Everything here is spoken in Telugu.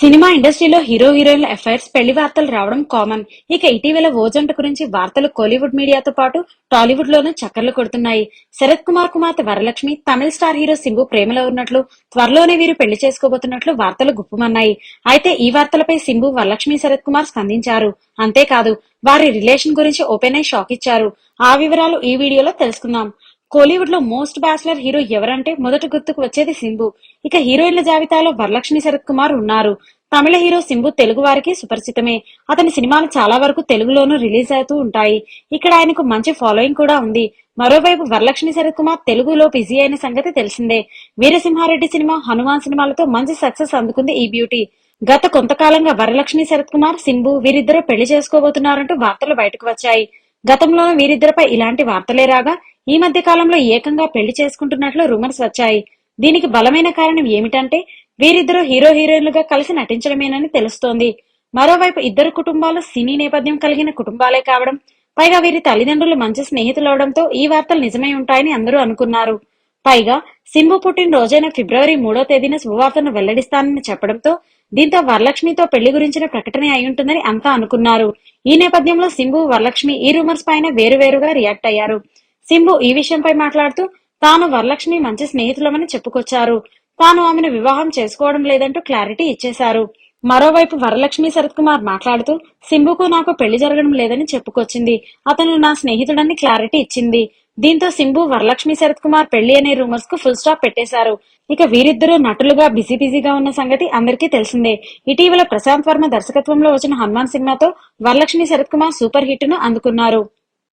సినిమా ఇండస్ట్రీలో హీరో హీరోయిన్ల ఎఫైర్స్ పెళ్ళి వార్తలు రావడం కామన్. ఇక ఇటీవల ఓజంట గురించి వార్తలు కోలీవుడ్ మీడియాతో పాటు టాలీవుడ్ లోనూ చక్కర్లు కొడుతున్నాయి. శరత్ కుమార్ కుమార్తె వరలక్ష్మి తమిళ స్టార్ హీరో సింబు ప్రేమలో ఉన్నట్లు త్వరలోనే వీరు పెళ్ళి చేసుకోబోతున్నట్లు వార్తలు గుప్పుమన్నాయి. అయితే ఈ వార్తలపై సింబు వరలక్ష్మి శరత్ కుమార్ స్పందించారు. అంతేకాదు వారి రిలేషన్ గురించి ఓపెన్ అయి షాక్ ఇచ్చారు. ఆ వివరాలు ఈ వీడియోలో తెలుసుకుందాం. కోలీవుడ్లో మోస్ట్ బ్యాచులర్ హీరో ఎవరంటే మొదట గుర్తుకు వచ్చేది సింబు. ఇక హీరోయిన్ల జాబితాలో వరలక్ష్మి శరత్ కుమార్ ఉన్నారు. తమిళ హీరో సింబు తెలుగు వారికి సుపరిచితమే. అతని సినిమాలు చాలా వరకు తెలుగులోనూ రిలీజ్ అవుతూ ఉంటాయి. ఇక్కడ ఆయనకు మంచి ఫాలోయింగ్ కూడా ఉంది. మరోవైపు వరలక్ష్మి శరత్ కుమార్ తెలుగులో బిజీ అయిన సంగతి తెలిసిందే. వీరసింహారెడ్డి సినిమా హనుమాన్ సినిమాలతో మంచి సక్సెస్ అందుకుంది ఈ బ్యూటీ. గత కొంతకాలంగా వరలక్ష్మి శరత్ కుమార్ సింబు వీరిద్దరూ పెళ్ళి చేసుకోబోతున్నారంటూ వార్తలు బయటకు వచ్చాయి. గతంలోనూ వీరిద్దరిపై ఇలాంటి వార్తలే రాగా ఈ మధ్య కాలంలో ఏకంగా పెళ్ళి చేసుకుంటున్నట్లు రూమర్స్ వచ్చాయి. దీనికి బలమైన కారణం ఏమిటంటే వీరిద్దరూ హీరో హీరోయిన్లుగా కలిసి నటించడమేనని తెలుస్తోంది. మరోవైపు ఇద్దరు కుటుంబాలు సినీ నేపథ్యం కలిగిన కుటుంబాలే కావడం పైగా వీరి తల్లిదండ్రులు మంచి స్నేహితులవడంతో ఈ వార్తలు నిజమై ఉంటాయని అందరూ అనుకున్నారు. పైగా సింబు పుట్టిన రోజైన ఫిబ్రవరి మూడో తేదీన శుభవార్తను వెల్లడిస్తానని చెప్పడంతో దీంతో వరలక్ష్మితో పెళ్ళి గురించిన ప్రకటన అయి ఉంటుందని అంతా అనుకున్నారు. ఈ నేపథ్యంలో సింబు వరలక్ష్మి ఈ రూమర్స్ పైన వేరువేరుగా రియాక్ట్ అయ్యారు. సింబు ఈ విషయంపై మాట్లాడుతూ తాను వరలక్ష్మి మంచి స్నేహితులమని చెప్పుకొచ్చారు. తాను ఆమెను వివాహం చేసుకోవడం లేదంటూ క్లారిటీ ఇచ్చేశారు. మరోవైపు వరలక్ష్మి శరత్ కుమార్ మాట్లాడుతూ సింబుకు నాకు పెళ్ళి జరగడం లేదని చెప్పుకొచ్చింది. అతను నా స్నేహితుడని క్లారిటీ ఇచ్చింది. దీంతో సింబు వరలక్ష్మి శరత్ కుమార్ పెళ్ళి అనే రూమర్స్కు ఫుల్ స్టాప్ పెట్టేశారు. ఇక వీరిద్దరూ నటులుగా బిజీ బిజీగా ఉన్న సంగతి అందరికీ తెలిసిందే. ఇటీవల ప్రశాంత్ వర్మ దర్శకత్వంలో వచ్చిన హనుమాన్ సినిమాతో వరలక్ష్మి శరత్ కుమార్ సూపర్ హిట్ను అందుకున్నారు.